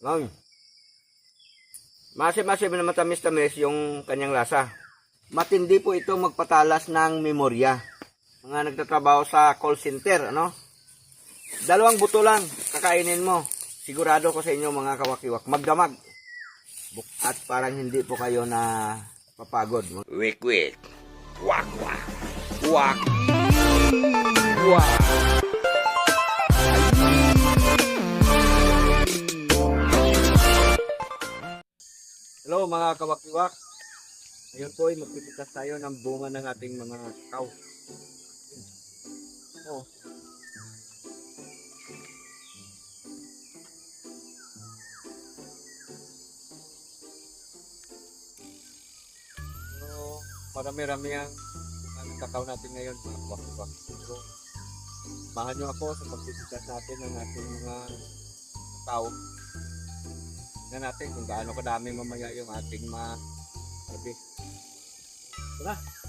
Ngayon. Masim-masim na matamis-tamis yung kanyang lasa. Matindi po ito magpatalas ng memorya. Mga nagtatrabaho sa call center, ano? Dalawang buto lang, kakainin mo. Sigurado ko sa inyo mga kawakiwak, magdamag. At parang hindi po kayo na papagod. Wik wik. Wak wak. Wak. Hello mga kawakiwak. Ngayon po ay magpipitas tayo ng bunga ng ating mga kakao. Oh. So, marami-rami ang ang natin ngayon mga kawakiwak. So, samahan nyo ako sa pagpipitas natin ng ating mga kakao na natin kung gaano kadami mamaya yung ating ma harvest. Tara.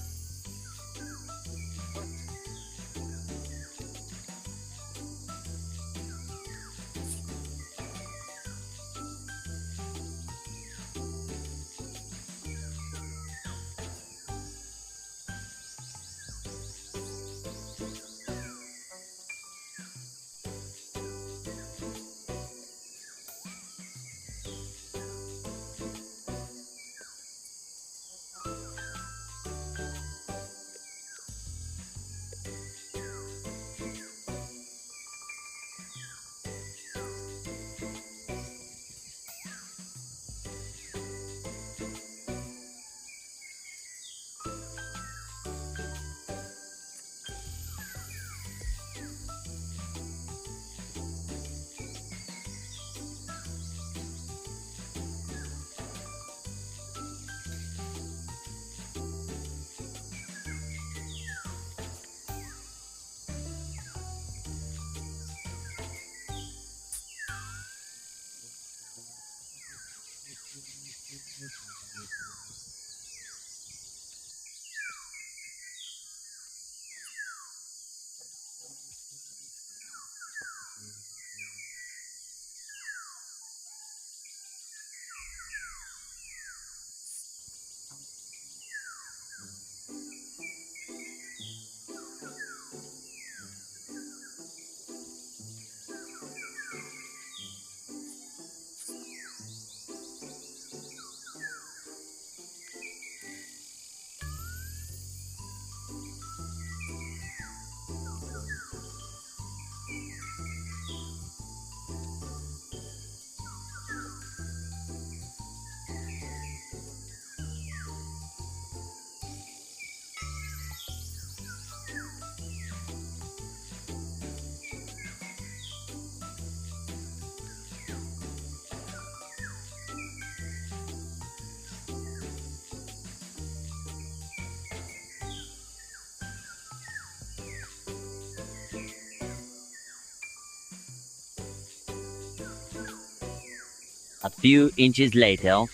A few inches later.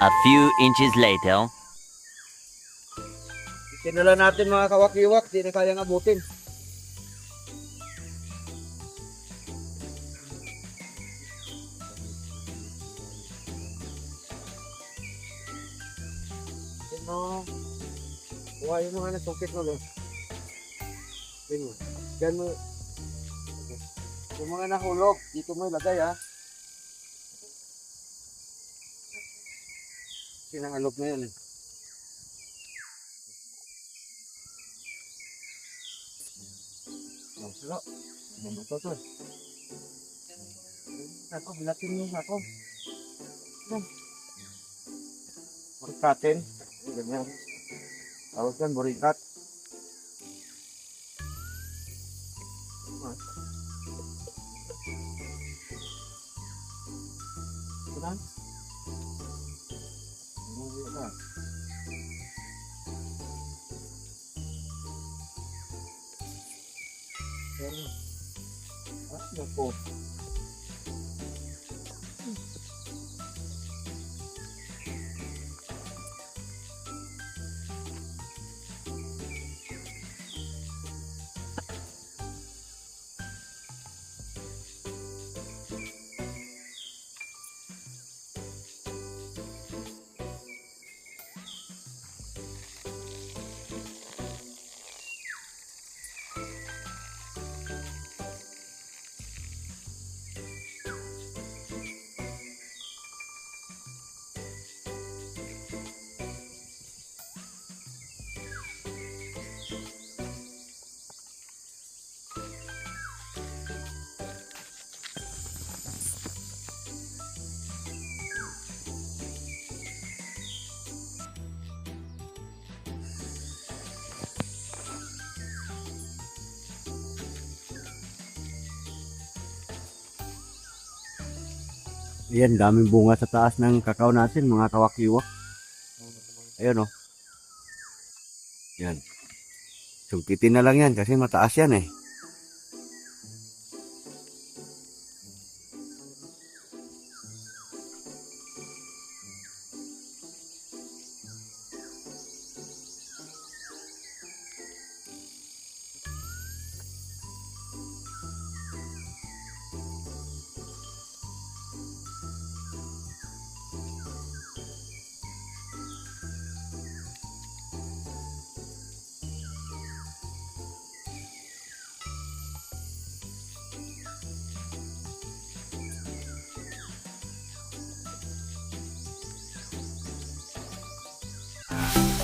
A few inches later. Sinula natin mga kawakiwak, di na kayang abutin. Kuha yung mga nasungkit mo doon. Yan mo. Yan mo. Yung mga nahulog, dito mo ilagay ha. Sinangalog na yun eh. Ang bato to. Ako, bilatin mo ako. Yan. Burikatin. Ganyan. Tawag yan, burikat. Kunan? Burikat. Pero, ah, Ayan, daming bunga sa taas ng kakao natin, mga kawakiwak. Ayan, oh. Yan. Sungkitin na lang yan kasi mataas yan eh.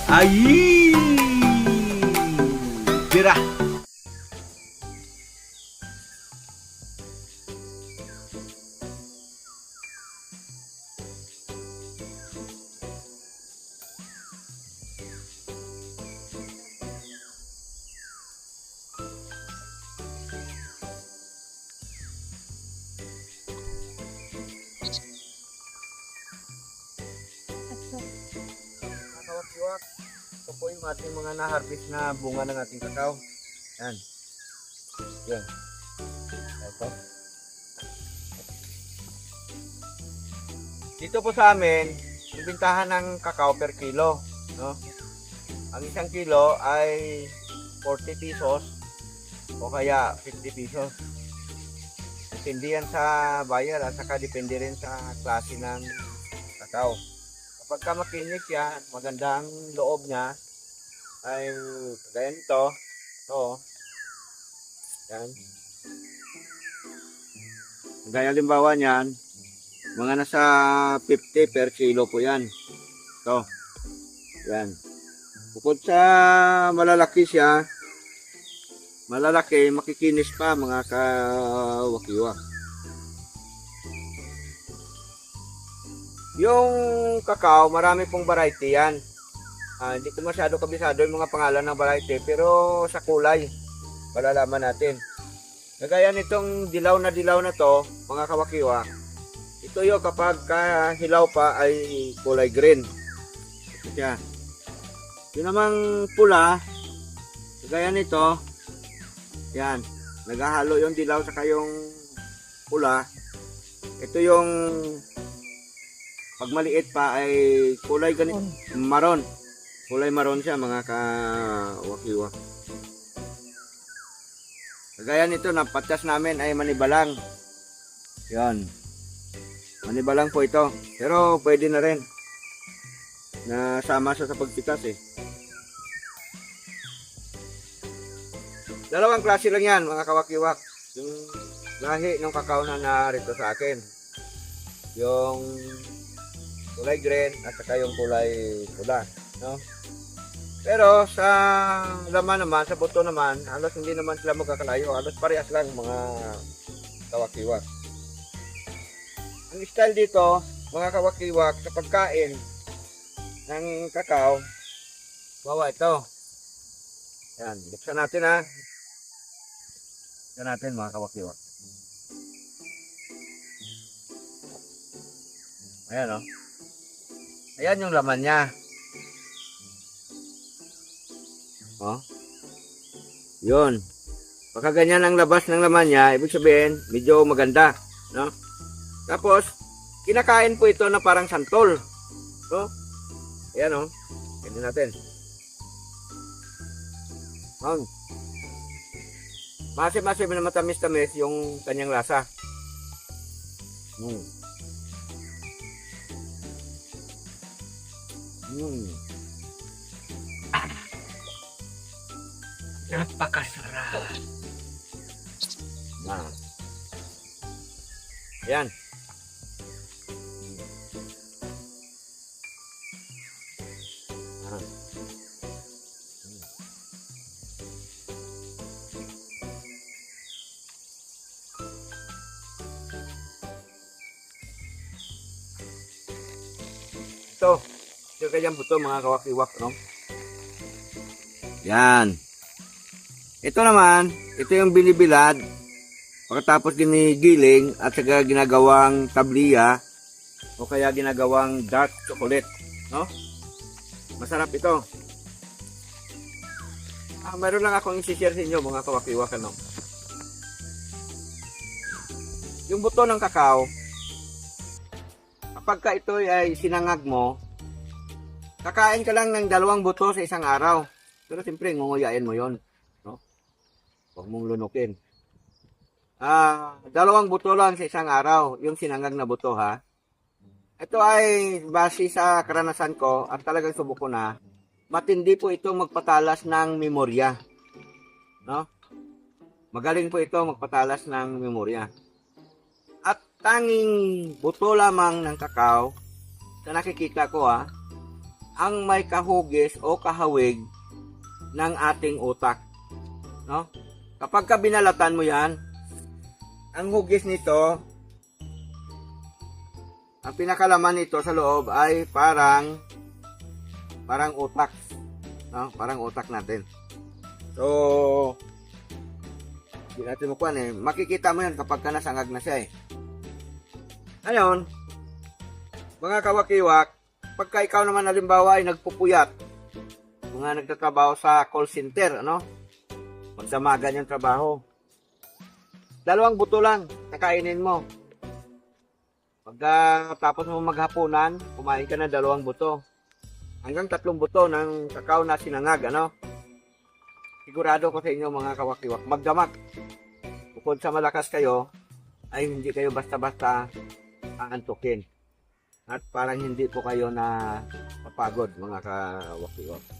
Aí! Po yung ating mga na-harvest na bunga ng ating kakao. Yan. Yan. Ito. Dito po sa amin, yung ng kakao per kilo. No? Ang isang kilo ay 40 pesos o kaya 50 pesos. Depende yan sa buyer at saka depende rin sa klase ng kakao. Kapag ka makinis siya, maganda ang loob niya, ay kagaya nito, ito, yan. Gaya limbawa niyan, mga nasa 50 per kilo po yan. Ito, yan. Bukod sa malalaki siya, malalaki, makikinis pa mga kawakiwak. Yung kakao, marami pong variety yan. Ah, hindi ko masyado kabisado yung mga pangalan ng variety, pero sa kulay, malalaman natin. Kagaya nitong dilaw na dilaw na to, mga kawakiwa, ito yung kapag kahilaw pa ay kulay green. Siya. Yung namang pula, kagaya nito, yan, naghahalo yung dilaw sa yung pula. Ito yung pag maliit pa ay kulay ganito, maron. Kulay maron siya mga kawakiwa. Kagaya nito, napatas namin ay manibalang. Yan. Manibalang po ito. Pero pwede na rin. Nasama siya sa pagpitas eh. Dalawang klase lang yan mga kawakiwak. Yung lahi ng kakao na narito sa akin. Yung kulay green at saka yung kulay pula, no? Pero sa laman naman, sa buto naman, halos hindi naman sila magkakalayo. Halos parehas lang mga kawakiwak. Ang style dito, mga kawakiwak, sa pagkain ng kakao, bawa ito. Yan, buksan natin ha. Buksan natin mga kawakiwak. Ayan o. Ayan yung laman niya. Oh. Yun. Pagka ganyan ang labas ng laman niya, ibig sabihin, medyo maganda. No? Tapos, kinakain po ito na parang santol. No? Ayan oh. Ganyan natin. Oh. Masim-masim na matamis-tamis yung kanyang lasa. Mm. Mm. Napakasarap. Nah. Yan. Ah. Ito. Ito kanyang buto mga kawakiwak, no? Yan. Ito naman, ito yung binibilad. Pagkatapos ginigiling at saka ginagawang tabliya o kaya ginagawang dark chocolate, no? Masarap ito. Ah, meron lang akong i-share sa inyo mga kawakiwak ano. Yung buto ng kakao, kapag ka ito ay sinangag mo, kakain ka lang ng dalawang buto sa isang araw. Pero siyempre, ngunguyain mo yon, no? Huwag mong lunukin. Ah, dalawang buto lang sa isang araw, yung sinangag na buto ha. Ito ay base sa karanasan ko at talagang subok ko na matindi po ito magpatalas ng memorya. No? Magaling po ito magpatalas ng memorya. At tanging buto lamang ng kakao sa nakikita ko ha, ang may kahugis o kahawig ng ating utak. No? Kapag ka binalatan mo yan, ang hugis nito, ang pinakalaman nito sa loob ay parang parang utak. No? Parang utak natin. So, hindi natin makuha eh. Makikita mo yan kapag ka nasangag na siya eh. Ngayon, mga kawakiwak, pagka ikaw naman halimbawa ay nagpupuyat, mga nagtatrabaho sa call center, ano? Magsamagan yung trabaho. Dalawang buto lang, kakainin mo. Pagka tapos mo maghapunan, kumain ka na dalawang buto. Hanggang tatlong buto ng kakao na sinangag, ano? Sigurado ko sa inyo mga kawakiwak, magdamag. Bukod sa malakas kayo, ay hindi kayo basta-basta aantukin. At parang hindi po kayo na papagod mga kawakiwak.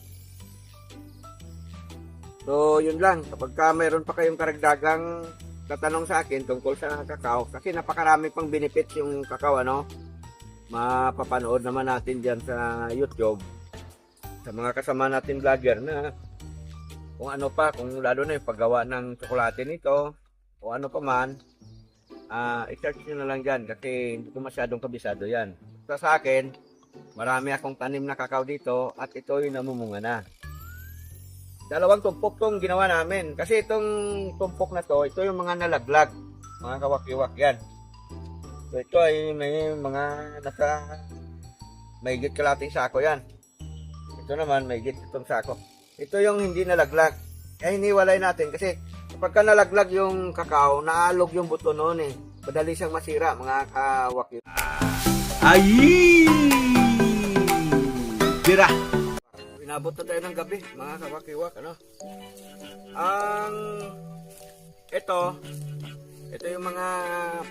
So, yun lang. Kapag ka mayroon pa kayong karagdagang tatanong sa akin tungkol sa kakao, kasi napakarami pang benefits yung kakao, ano? Mapapanood naman natin dyan sa YouTube sa mga kasama natin vlogger na kung ano pa, kung lalo na yung paggawa ng tsokolate nito o ano pa man, ah i-search nyo na lang dyan kasi hindi ko masyadong kabisado yan. Sa sa akin, marami akong tanim na kakao dito at ito yung namumunga na. Dalawang tumpok tong ginawa namin. Kasi itong tumpok na to, ito yung mga nalaglag. Mga kawakiwak yan. So ito ay may mga nasa may kalating sako yan. Ito naman may itong sako. Ito yung hindi nalaglag. Eh hiniwalay natin kasi kapag ka nalaglag yung kakao, naalog yung buto noon eh. Madali siyang masira mga kawakiwak. Ay! Tira! Inabot na tayo ng gabi, mga kawakiwak, ano? Ang ito, ito yung mga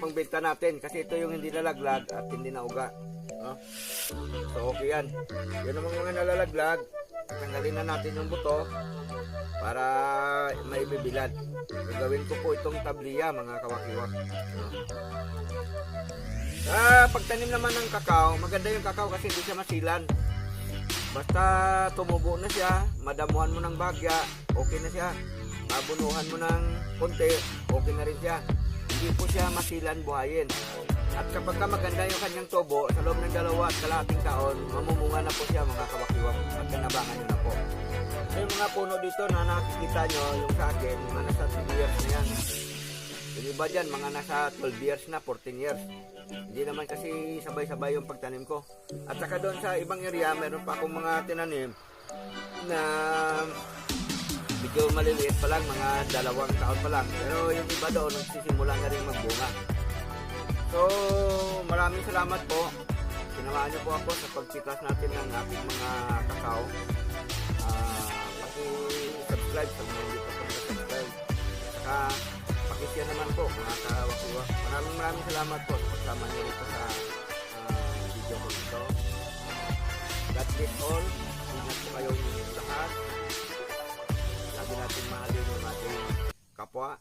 pangbenta natin kasi ito yung hindi nalaglag at hindi nauga. No? So okay yan. Yun ang mga nalalaglag, tanggalin na natin yung buto para maibibilad. Gagawin ko po itong tabliya, mga kawakiwak. No? Sa pagtanim naman ng kakao, maganda yung kakao kasi hindi siya masilan. Basta tumubo na siya, madamuhan mo ng bagya, okay na siya. Mabunuhan mo ng konti, okay na rin siya. Hindi po siya masilan buhayin. At kapag ka maganda yung kanyang tubo, sa loob ng dalawa at kalahating taon, mamumunga na po siya mga kawakiwak at kanabangan nyo na po. So yung mga puno dito na nakikita nyo, yung sa akin, mga Yung iba dyan, mga nasa 12 years na, 14 years. Hindi naman kasi sabay-sabay yung pagtanim ko. At saka doon sa ibang area, meron pa akong mga tinanim na medyo maliliit pa lang, mga dalawang taon pa lang. Pero yung iba doon, nagsisimula na rin magbunga. So, maraming salamat po. Sinamahan niyo po ako sa pagsitas natin ng ating mga kakao. Ah, paki-subscribe sa mga hindi pa Saka, po mga kawakiwa. Maraming maraming salamat po sa pagsama niyo rito sa ah, video ko ito. God bless all. Ingat po kayong lahat. Lagi natin mahalin yung ating kapwa.